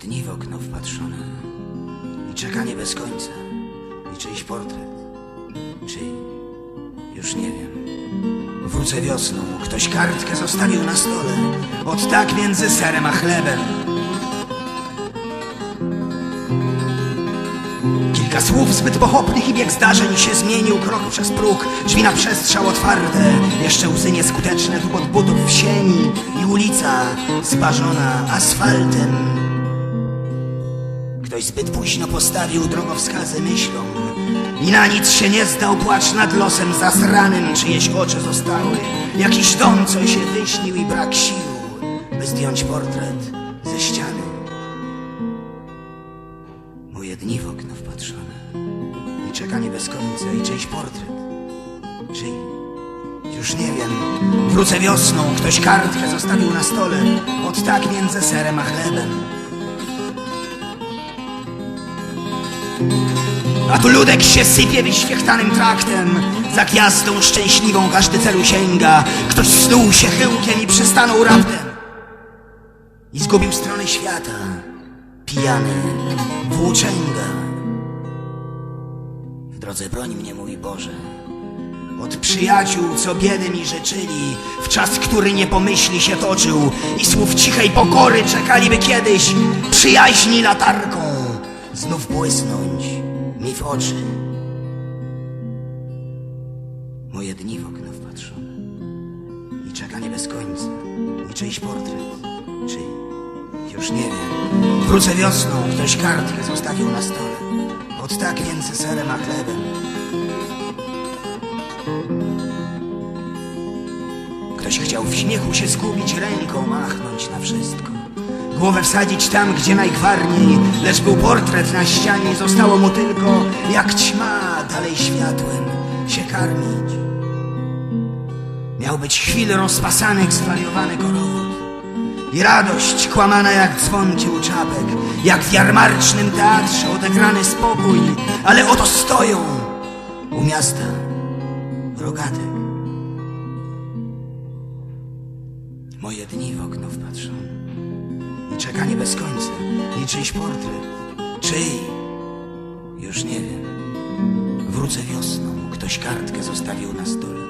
dni w okno wpatrzone i czekanie bez końca i czyjś portret. Czyj? Już nie wiem. Wrócę wiosną, ktoś kartkę zostawił na stole. Od tak między serem a chlebem. Kilka słów zbyt pochopnych i bieg zdarzeń się zmienił krok przez próg, drzwi na przestrzał otwarte, jeszcze łzy nieskuteczne tu pod butów w sieni i ulica sparzona asfaltem. Ktoś zbyt późno postawił drogowskazy myślom i na nic się nie zdał płacz nad losem zasranym, czyjeś oczy zostały. Jakiś dom, co się wyśnił i brak sił, by zdjąć portret ze ściany. Moje dni w okno wpatrzone i czekanie bez końca i czyjś portret. Czyj? Już nie wiem. Wrócę wiosną, ktoś kartkę zostawił na stole, od tak między serem a chlebem. A tu ludek się sypie wyświechtanym traktem. Za gwiazdą szczęśliwą każdy celu sięga. Ktoś snuł się chyłkiem i przystanął raptem. I zgubił stronę świata. Pijany włóczęga. W drodze broń mnie mój Boże. Od przyjaciół, co biedy mi życzyli, w czas, który nie pomyśli się toczył. I słów cichej pokory czekaliby kiedyś przyjaźni latarką znów błysnąć mi w oczy. Moje dni w okno wpatrzone i czekanie bez końca i czyjś portret, czyj, już nie wiem. Wrócę wiosną, ktoś kartkę zostawił na stole, od tak między serem a chlebem. Ktoś chciał w śmiechu się zgubić, ręką machnąć na wszystko. Głowę wsadzić tam, gdzie najgwarniej, lecz był portret na ścianie zostało mu tylko, jak ćma dalej światłem, się karmić. Miał być chwil rozpasanych, zwariowany korowód. I radość kłamana jak dzwon u czapek, jak w jarmarcznym teatrze odegrany spokój, ale oto stoją u miasta rogatek. Moje dni w okno wpatrzone czekanie bez końca i czyjś portret. Czyj? Już nie wiem. Wrócę wiosną, ktoś kartkę zostawił na stole.